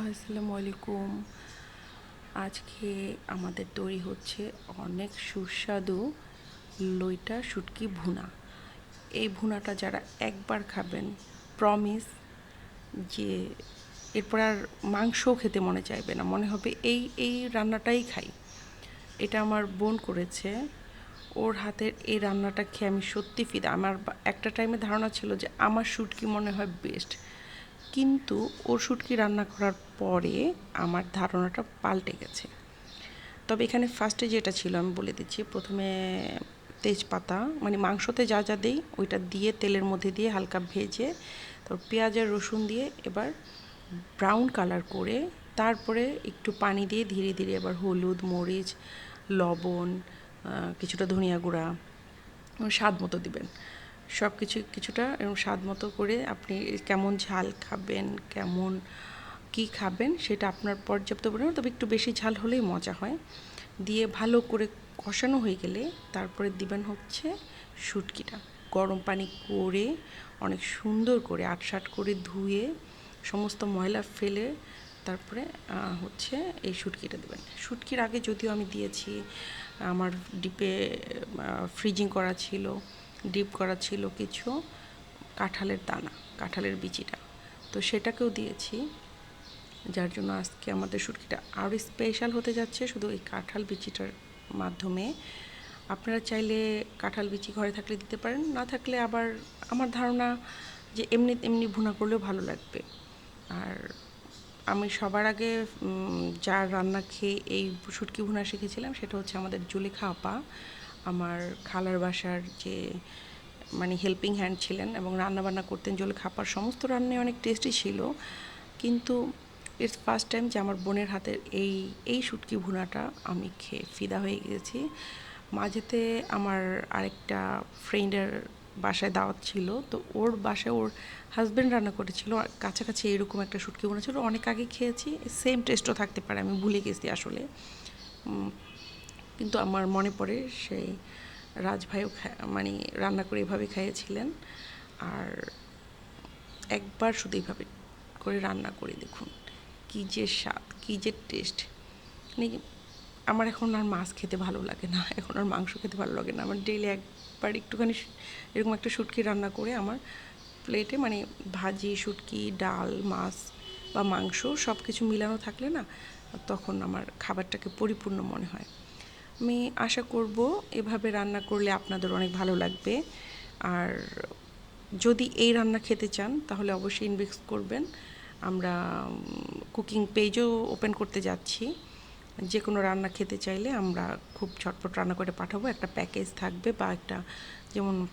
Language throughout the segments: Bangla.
আসসালামু আলাইকুম। আজকে আমাদের তৈরি হচ্ছে অনেক সুস্বাদু লইটা শুটকি ভুনা। এই ভুনাটা যারা একবার খাবেন প্রমিস যে এরপর আর মাংসও খেতে মনে চাইবে না, মনে হবে এই এই রান্নাটাই খাই। এটা আমার বোন করেছে, ওর হাতের এই রান্নাটা খেয়ে আমি সত্যি ফিদা। আমার একটা টাইমে ধারণা ছিল যে আমার শুটকি মনে হয় বেস্ট কিন্তু ওর শুটকি রান্না করার পরে আমার ধারণাটা পাল্টে গেছে। তবে এখানে ফার্স্টে যেটা ছিল আমি বলে দিচ্ছি, প্রথমে তেজপাতা মানে মাংসতে যা যা দিই ওইটা দিয়ে তেলের মধ্যে দিয়ে হালকা ভেজে, তারপর পেঁয়াজ আর রসুন দিয়ে এবার ব্রাউন কালার করে তারপরে একটু পানি দিয়ে ধীরে ধীরে এবার হলুদ, মরিচ, লবণ কিছুটা ধনিয়া গুঁড়া, স্বাদ মতো দিবেন। সব কিছু কিছুটা এবং স্বাদ মতো করে আপনি কেমন ঝাল খাবেন, কেমন কি খাবেন সেটা আপনার পর্যাপ্ত পরিমাণ, তবে একটু বেশি ঝাল হলেই মজা হয়। দিয়ে ভালো করে কষানো হয়ে গেলে তারপরে দিবেন হচ্ছে শুটকিটা। গরম পানি করে অনেক সুন্দর করে আটসাট করে ধুয়ে সমস্ত ময়লা ফেলে তারপরে হচ্ছে এই শুটকিটা দেবেন। শুটকির আগে যদিও আমি দিয়েছি, আমার ডিপে ফ্রিজিং করা ছিল ডিপ করা ছিল কিছু কাঁঠালের দানা, কাঁঠালের বিচিটা। তো সেটাকেও দিয়েছি। যার জন্য আজকে আমাদের শুটকিটা আরও স্পেশাল হতে যাচ্ছে শুধু এই কাঁঠাল বিচিটার মাধ্যমে। আপনারা চাইলে কাঁঠাল বিচি ঘরে থাকলে দিতে পারেন, না থাকলে আবার আমার ধারণা যে এমনি এমনি ভুনা করলেও ভালো লাগবে। আর আমি সবার আগে যার রান্না খেয়ে এই শুটকি ভুনা শিখেছিলাম সেটা হচ্ছে আমাদের জুলেখা আপা। আমার খালার বাসার যে মানে হেল্পিং হ্যান্ড ছিলেন এবং রান্না বান্না করতেন জুলেখা আপার সমস্ত রান্নায় অনেক টেস্টি ছিল। কিন্তু ইটস ফার্স্ট টাইম যে আমার বোনের হাতের এই এই শুটকি ভুনাটা আমি খেয়ে ফিদা হয়ে গেছি মাঝেতে আমার আরেকটা ফ্রেন্ডের বাসায় দাওয়াত ছিল, তো ওর বাসায় ওর হাজব্যান্ড রান্না করেছিল। কাছাকাছি এরকম একটা শুটকি ভুনা ছিল, অনেক আগে খেয়েছি সেম টেস্টও থাকতে পারে, আমি ভুলে গেছি আসলে। কিন্তু আমার মনে পড়ে সেই রাজভাইও মানে রান্না করে এভাবে খাইয়েছিলেন। আর একবার শুধু এইভাবে করে রান্না করে দেখুন, কী যে স্বাদ, কী যে টেস্ট মানে আমার এখন আর মাছ খেতে ভালো লাগে না, এখন আর মাংস খেতে ভালো লাগে না। আমার ডেইলি একবার একটুখানি এরকম একটা শুটকি রান্না করে আমার প্লেটে মানে ভাজি, শুটকি, ডাল, মাছ বা মাংস সব কিছু মিলানো থাকলে না, তখন আমার খাবারটাকে পরিপূর্ণ মনে হয়। আমি আশা করব এভাবে রান্না করলে আপনাদের অনেক ভালো লাগবে। আর যদি এই রান্না খেতে চান, তাহলে অবশ্যই ইনবক্স করবেন। আমরা কুকিং পেজও ওপেন করতে যাচ্ছি। যে কোনো রান্না খেতে চাইলে আমরা খুব ঝটপট রান্না করে পাঠাবো। একটা প্যাকেজ থাকবে বা একটা, যেমন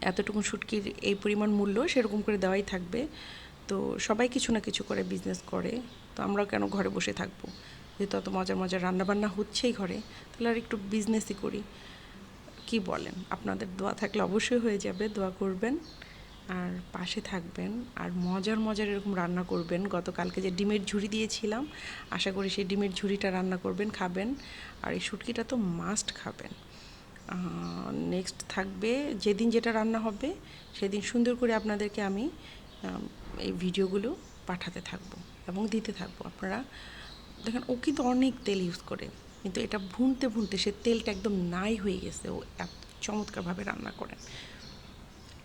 এতটুকু শুটকির এই পরিমাণ মূল্য সেরকম করে দেওয়াই থাকবে। তো সবাই কিছু না কিছু করে বিজনেস করে। তো আমরাও কেন ঘরে বসে থাকব? যেহেতু অত মজার মজার রান্নাবান্না হচ্ছেই ঘরে, তাহলে আর একটু বিজনেসই করি। কি বলেন? আপনাদের দোয়া থাকলে অবশ্যই হয়ে যাবে, দোয়া করবেন, আর পাশে থাকবেন, আর মজার মজার এরকম রান্না করবেন। গতকালকে যে ডিমের ঝুড়ি দিয়েছিলাম, আশা করি সেই ডিমের ঝুড়িটা রান্না করবেন, খাবেন, আর এই শুটকিটা তো মাস্ট খাবেন। নেক্সট থাকবে যেদিন যেটা রান্না হবে, সেদিন সুন্দর করে আপনাদেরকে আমি এই ভিডিওগুলো পাঠাতে থাকব এবং দিতে থাকব। আপনারা দেখেন, ও কিন্তু অনেক তেল ইউজ করে। কিন্তু এটা ভুনতে ভুনতে সে তেলটা একদম নাই হয়ে গেছে। ও এত চমৎকারভাবে রান্না করেন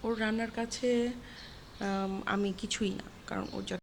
ওর রান্নার কাছে, আমি কিছুই না। কারণ ও যত